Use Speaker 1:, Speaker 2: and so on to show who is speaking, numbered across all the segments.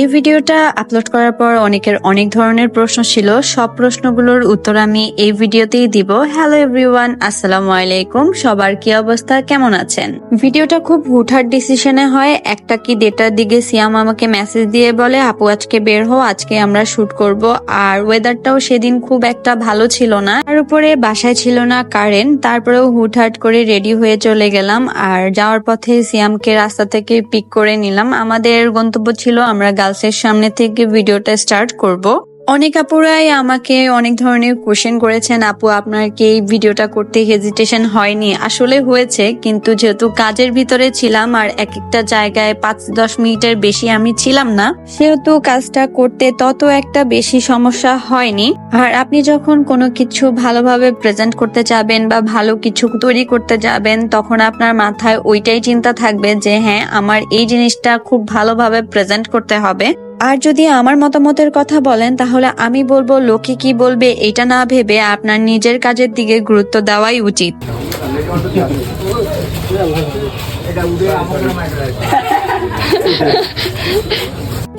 Speaker 1: এই ভিডিওটা আপলোড করার পর অনেকের অনেক ধরনের প্রশ্ন ছিল। সব প্রশ্নগুলোর উত্তর আমি এই ভিডিওতেই দিব। হ্যালো এভরিওয়ান আসসালামু আলাইকুম। সবার কি অবস্থা? কেমন আছেন? ভিডিওটা খুব হুটহাট ডিসিশনে হয়। একটা কি ডেটার দিকে সিয়াম আমাকে মেসেজ দিয়ে বলে, আপু, আজকে বের হও, আজকে আমরা শুট করব। আর ওয়েদারটাও সেদিন খুব একটা ভালো ছিল না। তার উপরে বাসায় ছিল না কারেন্ট তারপরেও হুটহাট করে রেডি হয়ে চলে গেলাম। আর যাওয়ার পথে সিয়ামকে রাস্তা থেকে পিক করে নিলাম। আমাদের গন্তব্য ছিল আমরা গার্লসের সামনে থেকে ভিডিওটা স্টার্ট করব। অনেক আপুরাই আমাকে অনেক ধরনের কোশ্চেন করেছেন, আপু, আপনার কি এই ভিডিওটা করতে হেজিটেশন হয়নি? আসলে হয়েছে, কিন্তু যেহেতু কাজের ভিতরে ছিলাম আর এক একটা জায়গায় পাঁচ দশ মিনিটের বেশি আমি ছিলাম না, সেহেতু কাজটা করতে তত একটা বেশি সমস্যা হয়নি। আর আপনি যখন কোনো কিছু ভালোভাবে প্রেজেন্ট করতে যাবেন বা ভালো কিছু তৈরি করতে যাবেন, তখন আপনার মাথায় ওইটাই চিন্তা থাকবে যে হ্যাঁ আমার এই জিনিসটা খুব ভালোভাবে প্রেজেন্ট করতে হবে। আর যদি আমার মতামতের কথা বলেন, তাহলে আমি বলব, লোকে কি বলবে এটা না ভেবে আপনার নিজের কাজের দিকে গুরুত্ব দেওয়াই উচিত।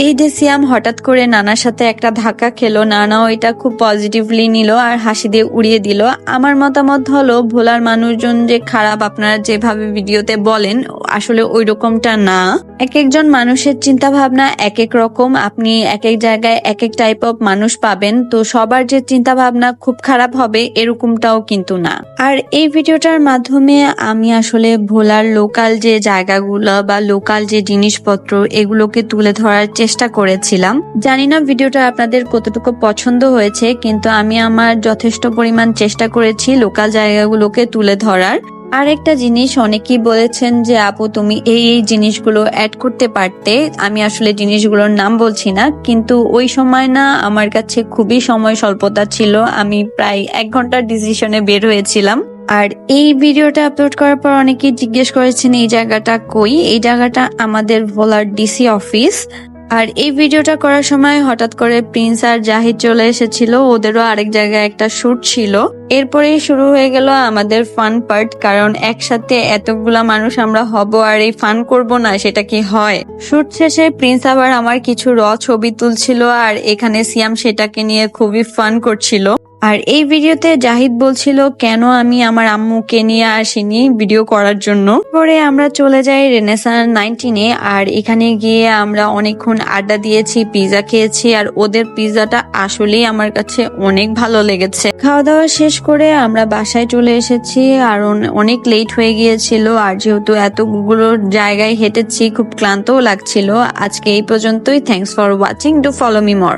Speaker 1: এই যে সিয়াম হঠাৎ করে নানার সাথে একটা ধাক্কা খেলো। নানাও এটা খুব পজিটিভলি নিল আর হাসি দিয়ে উড়িয়ে দিল। আমার মতামত হলো, ভোলার মানুষজন যে খারাপ, আপনারা যেভাবে ভিডিওতে বলেন আসলে ওই রকমটা না। এক একজন মানুষের চিন্তা ভাবনা এক এক রকম। আপনি এক এক জায়গায় এক এক টাইপ অফ মানুষ পাবেন, তো সবার যে চিন্তা ভাবনা খুব খারাপ হবে এরকমটাও কিন্তু না। আর এই ভিডিওটার মাধ্যমে আমি আসলে ভোলার লোকাল যে জায়গাগুলো বা লোকাল যে জিনিসপত্র এগুলোকে তুলে ধরার চেষ্টা করেছিলাম। জানি না ভিডিওটা আপনাদের কতটুকু পছন্দ হয়েছে, কিন্তু আমি আমার যথেষ্ট পরিমাণ চেষ্টা করেছি লোকাল জায়গাগুলোকে তুলে ধরার। আরেকটা জিনিস, অনেকেই বলেছেন যে, আপু, তুমি এই এই জিনিসগুলো অ্যাড করতে পারতে। আমি আসলে জিনিসগুলোর নাম বলছি না, কিন্তু ওই সময় না, আমার কাছে খুবই সময় স্বল্পতা ছিল। আমি প্রায় এক ঘণ্টার ডিসিশনে বের হয়েছিলাম। আর এই ভিডিওটা আপলোড করার পর অনেকেই জিজ্ঞেস করেছেন, এই জায়গাটা কই? এই জায়গাটা আমাদের ভোলার ডিসি অফিস আর এই ভিডিওটা করার সময় হঠাৎ করে প্রিন্স আর জাহিদ চলে এসেছিল। ওদেরও আরেক জায়গায় একটা শ্যুট ছিল। এরপরে শুরু হয়ে গেল আমাদের ফান পার্ট, কারণ একসাথে এতগুলা মানুষ আমরা হব আর এই ফান করব না, সেটা কি হয়? শুট শেষে প্রিন্স আবার আমার কিছু র ছবি তুলছিল আর এখানে সিয়াম সেটাকে নিয়ে খুবই ফান করছিল। আর এই ভিডিওতে জাহিদ বলছিল, কেন আমি আমার আম্মুকে নিয়ে আসিনি ভিডিও করার জন্য? পরে আমরা চলে যাই রেনেসান নাইনটিনে আর এখানে গিয়ে আমরা অনেকক্ষণ আড্ডা দিয়েছি পিৎজা খেয়েছি, আর ওদের পিৎজাটা আসলেই আমার কাছে অনেক ভালো লেগেছে। খাওয়া দাওয়া শেষ করে আমরা বাসায় চলে এসেছি, আর অনেক লেট হয়ে গিয়েছিল, আর যেহেতু এতগুলো জায়গায় হেঁটেছি, খুব ক্লান্তও লাগছিল। আজকে এই পর্যন্তই thanks for watching to follow me more